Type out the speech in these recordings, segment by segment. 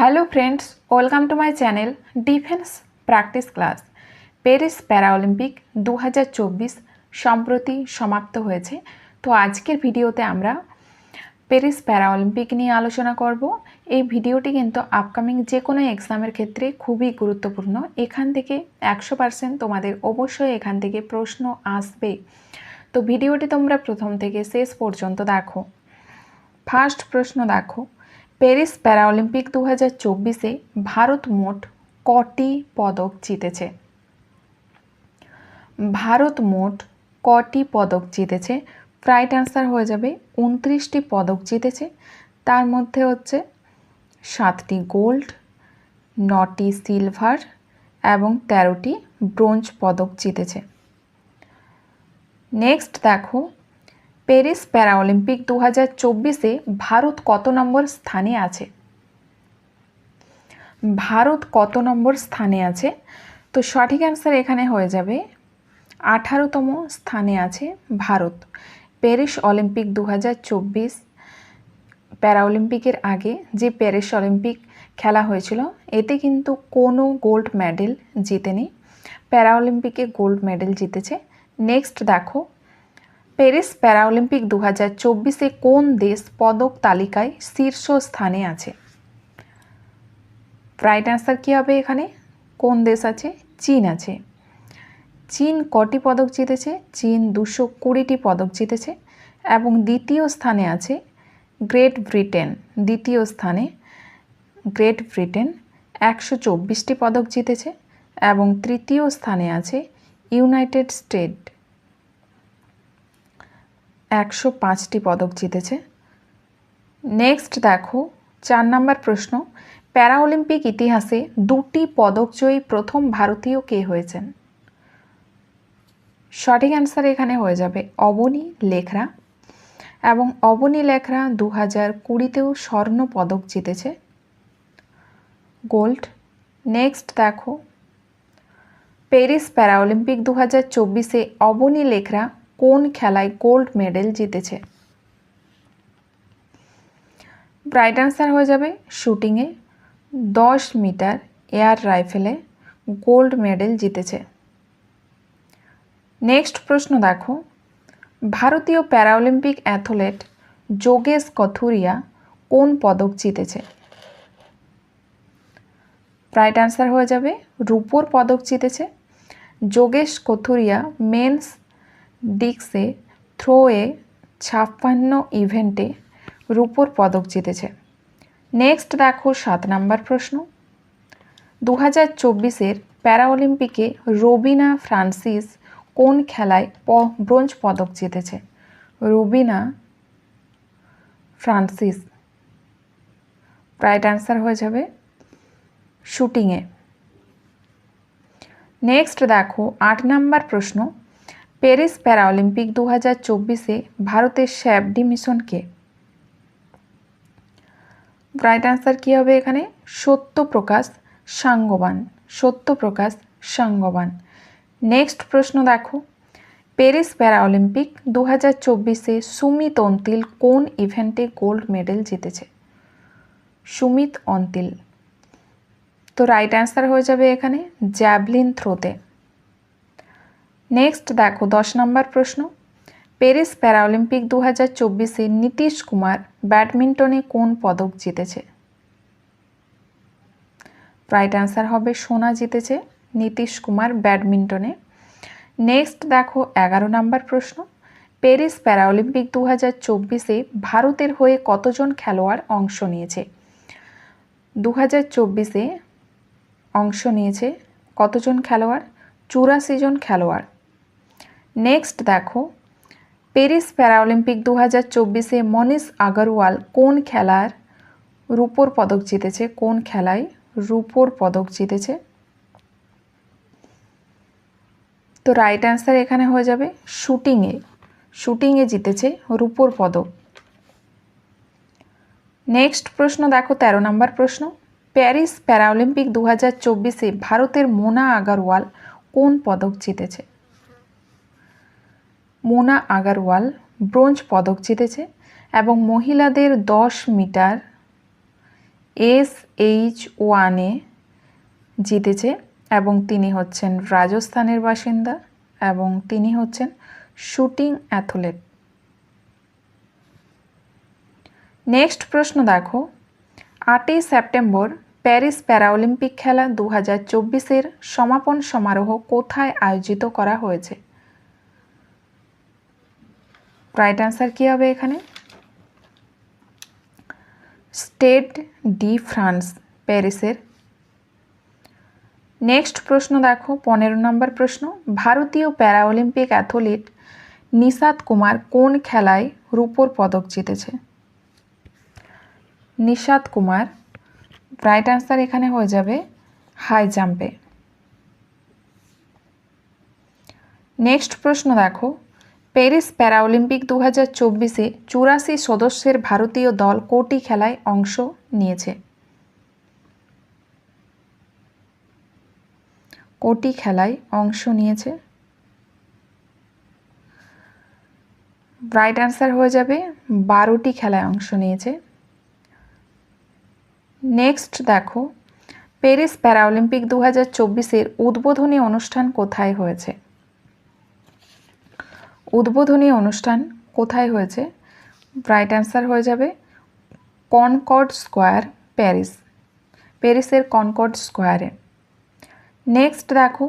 Hello friends welcome to my channel defence practice class Paris Paralympic দু সম্প্রতি সমাপ্ত হয়েছে। তো আজকের ভিডিওতে আমরা প্যারিস প্যারাঅলিম্পিক নিয়ে আলোচনা করব। এই ভিডিওটি কিন্তু আপকামিং যে কোনো এক্সামের ক্ষেত্রে খুবই গুরুত্বপূর্ণ। এখান থেকে একশো তোমাদের অবশ্যই এখান থেকে প্রশ্ন আসবে। তো ভিডিওটি তোমরা প্রথম থেকে শেষ পর্যন্ত দেখো। ফার্স্ট প্রশ্ন দেখো। প্যারিস প্যারাঅলিম্পিক দু হাজার চব্বিশে ভারত মোট কটি পদক জিতেছে? ভারত মোট কটি পদক জিতেছে? রাইট অ্যান্সার হয়ে যাবে উনত্রিশটি পদক জিতেছে। তার মধ্যে হচ্ছে সাতটি গোল্ড, নটি সিলভার এবং তেরোটি ব্রোঞ্জ পদক জিতেছে। নেক্সট দেখো প্যারিস প্যারাঅলিম্পিক দু হাজার চব্বিশে ভারত কত নম্বর স্থানে আছে? ভারত কত নম্বর স্থানে আছে? তো সঠিক অ্যান্সার এখানে হয়ে যাবে, আঠারোতম স্থানে আছে ভারত। প্যারিস অলিম্পিক দু হাজার চব্বিশ, প্যারাঅলিম্পিকের আগে যে প্যারিস অলিম্পিক খেলা হয়েছিল, এতে কিন্তু কোনো গোল্ড মেডেল জিতেনি। প্যারাঅলিম্পিকে গোল্ড মেডেল জিতেছে। নেক্সট দেখো প্যারিস প্যারাঅলিম্পিক দু হাজার চব্বিশে কোন দেশ পদক তালিকায় শীর্ষ স্থানে আছে? রাইট অ্যান্সার কী হবে এখানে? কোন দেশ আছে? চীন আছে। চীন কটি পদক জিতেছে? চীন দুশো কুড়িটি পদক জিতেছে এবং দ্বিতীয় স্থানে আছে গ্রেট ব্রিটেন। দ্বিতীয় স্থানে গ্রেট ব্রিটেন একশো চব্বিশটি পদক জিতেছে এবং তৃতীয় স্থানে আছে ইউনাইটেড স্টেট। একশো পাঁচটি পদক জিতেছে। নেক্সট দেখো, চার নম্বর প্রশ্ন, প্যারাঅলিম্পিক ইতিহাসে দুটি পদকজয়ী প্রথম ভারতীয় কে হয়েছেন? সঠিক অ্যান্সার এখানে হয়ে যাবে অবনী লেখরা। এবং অবনী লেখরা দু হাজার কুড়িতেও স্বর্ণ পদক জিতেছে। গোল্ড, নেক্সট দেখো, প্যারিস প্যারাঅলিম্পিক দু হাজার চব্বিশে অবনী লেখরা কোন খেলায় গোল্ড মেডেল জিতেছে? ব্রাইট অ্যান্সার হয়ে যাবে শুটিংয়ে দশ মিটার এয়ার রাইফেলে গোল্ড মেডেল জিতেছে। নেক্সট প্রশ্ন দেখো। ভারতীয় প্যারাঅলিম্পিক অ্যাথলেট যোগেশ কথুরিয়া কোন পদক জিতেছে? রাইট অ্যান্সার হয়ে যাবে, রূপোর পদক জিতেছে। যোগেশ কথুরিয়া মেন্স ডিক্সে থ্রোয়ে ছাপ্পান্ন ইভেন্টে রূপোর পদক জিতেছে। নেক্সট দেখো সাত নাম্বার প্রশ্ন। দু হাজার চব্বিশের প্যারাঅলিম্পিকে রবিনা ফ্রান্সিস কোন খেলায় প, ব্রোঞ্জ পদক জিতেছে? রবিনা ফ্রান্সিস। রাইট অ্যান্সার হয়ে যাবে শুটিংয়ে। নেক্সট দেখো আট নাম্বার প্রশ্ন। প্যারিস প্যারাঅলিম্পিক দু হাজার চব্বিশে ভারতের শ্যাবডি মিশনকে রাইট অ্যান্সার কী হবে এখানে? সত্যপ্রকাশ সাঙ্গবান সত্যপ্রকাশ সাঙ্গবান। নেক্সট প্রশ্ন দেখো। প্যারিস প্যারাঅলিম্পিক দু হাজার চব্বিশে সুমিত অন্তিল কোন ইভেন্টে গোল্ড মেডেল জিতেছে? সুমিত অন্তিল। তো রাইট অ্যান্সার হয়ে যাবে এখানে জ্যাভলিন থ্রোতে। নেক্সট দেখো, দশ নম্বর প্রশ্ন। প্যারিস প্যারাঅলিম্পিক দু হাজার চব্বিশে নীতিশ কুমার ব্যাডমিন্টনে কোন পদক জিতেছে? রাইট অ্যান্সার হবে সোনা জিতেছে নীতিশ কুমার ব্যাডমিন্টনে। নেক্সট দেখো, এগারো নম্বর প্রশ্ন। প্যারিস প্যারাঅলিম্পিক দু হাজার চব্বিশে ভারতের হয়ে কতজন খেলোয়াড় অংশ নিয়েছে? দু হাজার চব্বিশে অংশ নিয়েছে কতজন খেলোয়াড়? চুরাশি জন খেলোয়াড়। নেক্সট দেখো প্যারিস প্যারাঅলিম্পিক দু হাজার চব্বিশে মনীষ আগরওয়াল কোন খেলার রূপোর পদক জিতেছে? কোন খেলায় রূপোর পদক জিতেছে? তো রাইট অ্যান্সার এখানে হয়ে যাবে শুটিংয়ে শুটিংয়ে জিতেছে রূপোর পদক। নেক্সট প্রশ্ন, দেখো, তেরো নম্বর প্রশ্ন। প্যারিস প্যারাঅলিম্পিক দু হাজার চব্বিশে ভারতের মোনা আগারওয়াল কোন পদক জিতেছে? মোনা আগারওয়াল ব্রোঞ্জ পদক জিতেছে এবং মহিলাদের দশ মিটার এস এইচ ওয়ানে জিতেছে এবং তিনি হচ্ছেন রাজস্থানের বাসিন্দা এবং তিনি হচ্ছেন শুটিং অ্যাথলেট। নেক্সট প্রশ্ন দেখো। আটই সেপ্টেম্বর প্যারিস প্যারাঅলিম্পিক খেলা দু হাজার চব্বিশের সমাপন সমারোহ কোথায় আয়োজিত করা হয়েছে? রাইট অ্যান্সার কী হবে এখানে? স্টেট ডি ফ্রান্স প্যারিসের নেক্সট প্রশ্ন দেখো, পনেরো নম্বর প্রশ্ন। ভারতীয় প্যারাঅলিম্পিক অ্যাথলিট নিশাদ কুমার কোন খেলায় রূপোর পদক জিতেছে? নিশাদ কুমার রাইট অ্যান্সার এখানে হয়ে যাবে হাই জাম্পে নেক্সট প্রশ্ন দেখো প্যারিস প্যারাঅলিম্পিক দু হাজার চব্বিশে চুরাশি সদস্যের ভারতীয় দল কোটি খেলায় অংশ নিয়েছে। কোটি খেলায় অংশ নিয়েছে। রাইট অ্যান্সার হয়ে যাবে, বারোটি খেলায় অংশ নিয়েছে। নেক্সট দেখো, প্যারিস প্যারাঅলিম্পিক দু হাজার চব্বিশের উদ্বোধনী অনুষ্ঠান কোথায় হয়েছে? উদ্বোধনী অনুষ্ঠান কোথায় হয়েছে? রাইট অ্যান্সার হয়ে যাবে কনকর্ড স্কোয়ার প্যারিস প্যারিসের কনকর্ড স্কোয়ারে নেক্সট দেখো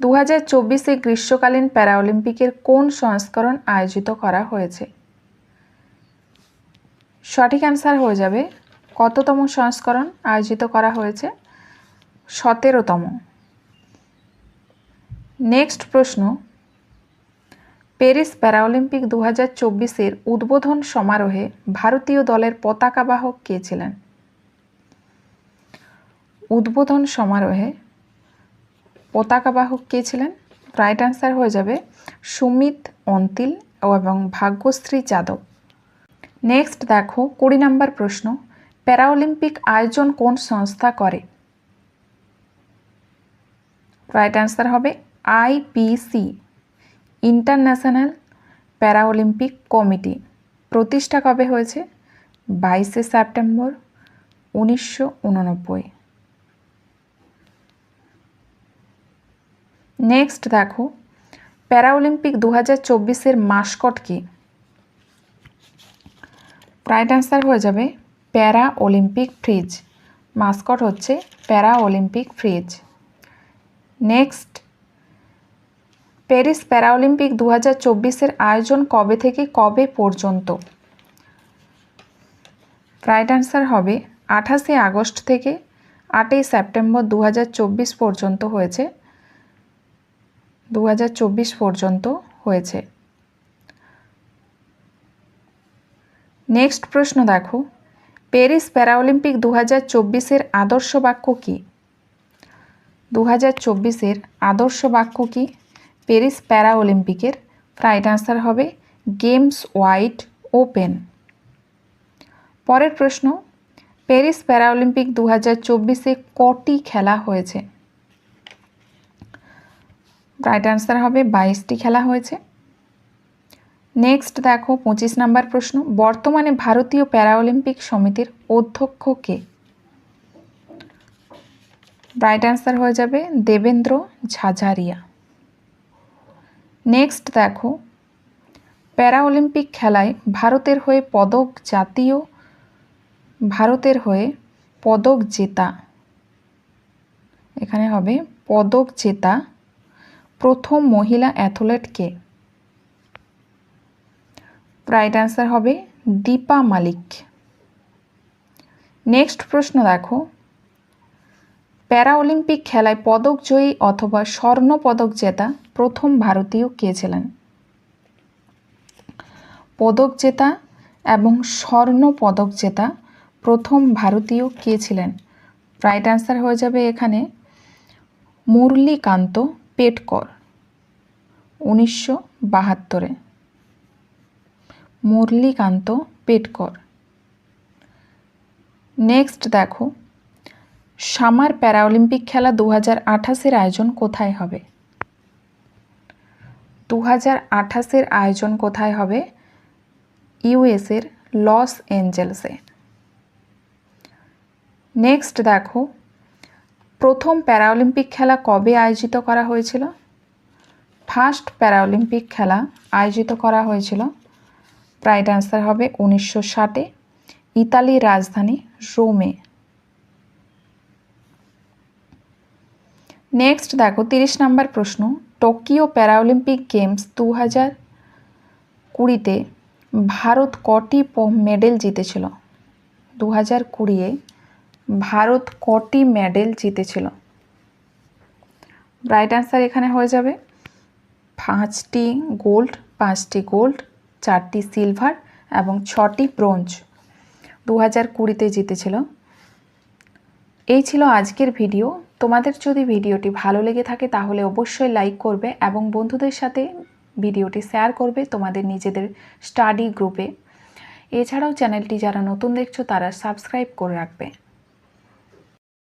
দু হাজার চব্বিশে গ্রীষ্মকালীন প্যারাঅলিম্পিকের কোন সংস্করণ আয়োজিত করা হয়েছে? সঠিক অ্যান্সার হয়ে যাবে কততম সংস্করণ আয়োজিত করা হয়েছে? সতেরোতম। নেক্সট প্রশ্ন প্যারিস প্যারাঅলিম্পিক দু হাজার চব্বিশের উদ্বোধন সমারোহে ভারতীয় দলের পতাকাবাহক কে ছিলেন? উদ্বোধন সমারোহে পতাকাবাহক কে ছিলেন? রাইট অ্যান্সার হয়ে যাবে সুমিত অন্তিল এবং ভাগ্যশ্রী যাদব। নেক্সট দেখো কুড়ি নম্বর প্রশ্ন, প্যারাঅলিম্পিক আয়োজন কোন সংস্থা করে? রাইট অ্যান্সার হবে আইপিসি ইন্টারন্যাশনাল প্যারাঅলিম্পিক কমিটি প্রতিষ্ঠা কবে হয়েছে? বাইশে সেপ্টেম্বর উনিশশো উননব্বই। নেক্সট দেখো, প্যারাঅলিম্পিক দু হাজার চব্বিশের মাস্কট কি? রাইট অ্যান্সার হয়ে যাবে প্যারা অলিম্পিক ফ্রিজ। মাস্কট হচ্ছে para Olympic Phryges. Next Paris Paralympic দু হাজার চব্বিশের আয়োজন কবে থেকে কবে পর্যন্ত? রাইট অ্যান্সার হবে আঠাশে আগস্ট থেকে আটই সেপ্টেম্বর দু হাজার চব্বিশ পর্যন্ত হয়েছে। দু হাজার চব্বিশ পর্যন্ত হয়েছে। নেক্সট প্রশ্ন দেখো। প্যারিস প্যারাঅলিম্পিক দু হাজার চব্বিশের আদর্শ বাক্য কী? দু হাজার চব্বিশের আদর্শ বাক্য কী? প্যারিস প্যারা অলিম্পিকের রাইট আনসার হবে গেমস ওয়াইড ওপেন। পরের প্রশ্ন, প্যারিস প্যারা অলিম্পিক দু হাজার চব্বিশে কটি খেলা হয়েছে? রাইট আনসার হবে বাইশটি খেলা হয়েছে। নেক্সট দেখো, পঁচিশ নাম্বার প্রশ্ন, বর্তমানে ভারতীয় প্যারা অলিম্পিক সমিতির অধ্যক্ষ কে? রাইট অ্যান্সার হয়ে যাবে দেবেন্দ্র ঝাঝারিয়া। নেক্সট দেখো প্যারা অলিম্পিক খেলায় ভারতের হয়ে পদক জাতীয়, ভারতের হয়ে পদক জেতা। এখানে হবে পদক জেতা প্রথম মহিলা অ্যাথলেটকে রাইট অ্যান্সার হবে দীপা মালিক। নেক্সট প্রশ্ন দেখো প্যারা অলিম্পিক খেলায় পদক জয়ী অথবা স্বর্ণ পদক জেতা প্রথম ভারতীয় কে ছিলেন? পদক জেতা এবং স্বর্ণ পদক জেতা প্রথম ভারতীয় কে ছিলেন? রাইট অ্যান্সার হয়ে যাবে এখানে মুরলীকান্ত পেটকর, উনিশশো বাহাত্তরে। মুরলীকান্ত পেটকর। নেক্সট দেখো, সামার প্যারাঅলিম্পিক খেলা দু হাজার আঠাশের আয়োজন কোথায় হবে? দু হাজার আঠাশের আয়োজন কোথায় হবে? ইউএসের লস এঞ্জেলসে। নেক্সট দেখো। প্রথম প্যারাঅলিম্পিক খেলা কবে আয়োজিত করা হয়েছিল? ফার্স্ট প্যারাঅলিম্পিক খেলা আয়োজিত করা হয়েছিল। রাইট অ্যান্সার হবে উনিশশো ষাটে। ইতালির রাজধানী রোমে। নেক্সট দেখো, তিরিশ নম্বর প্রশ্ন। টোকিও প্যারাঅলিম্পিক গেমস দু হাজার কুড়িতে ভারত কটি মেডেল জিতেছিল? দু হাজার কুড়িয়ে ভারত কটি মেডেল জিতেছিল? রাইট অ্যান্সার এখানে হয়ে যাবে পাঁচটি গোল্ড পাঁচটি গোল্ড, চারটি সিলভার এবং ছটি ব্রোঞ্জ দু হাজার কুড়িতে জিতেছিল। এই ছিল আজকের ভিডিও। তোমাদের যদি ভিডিওটি ভালো লেগে থাকে তাহলে অবশ্যই লাইক করবে এবং বন্ধুদের সাথে ভিডিওটি শেয়ার করবে তোমাদের নিজেদের স্টাডি গ্রুপে। এছাড়াও চ্যানেলটি যারা নতুন দেখছ তারা সাবস্ক্রাইব করে রাখবে।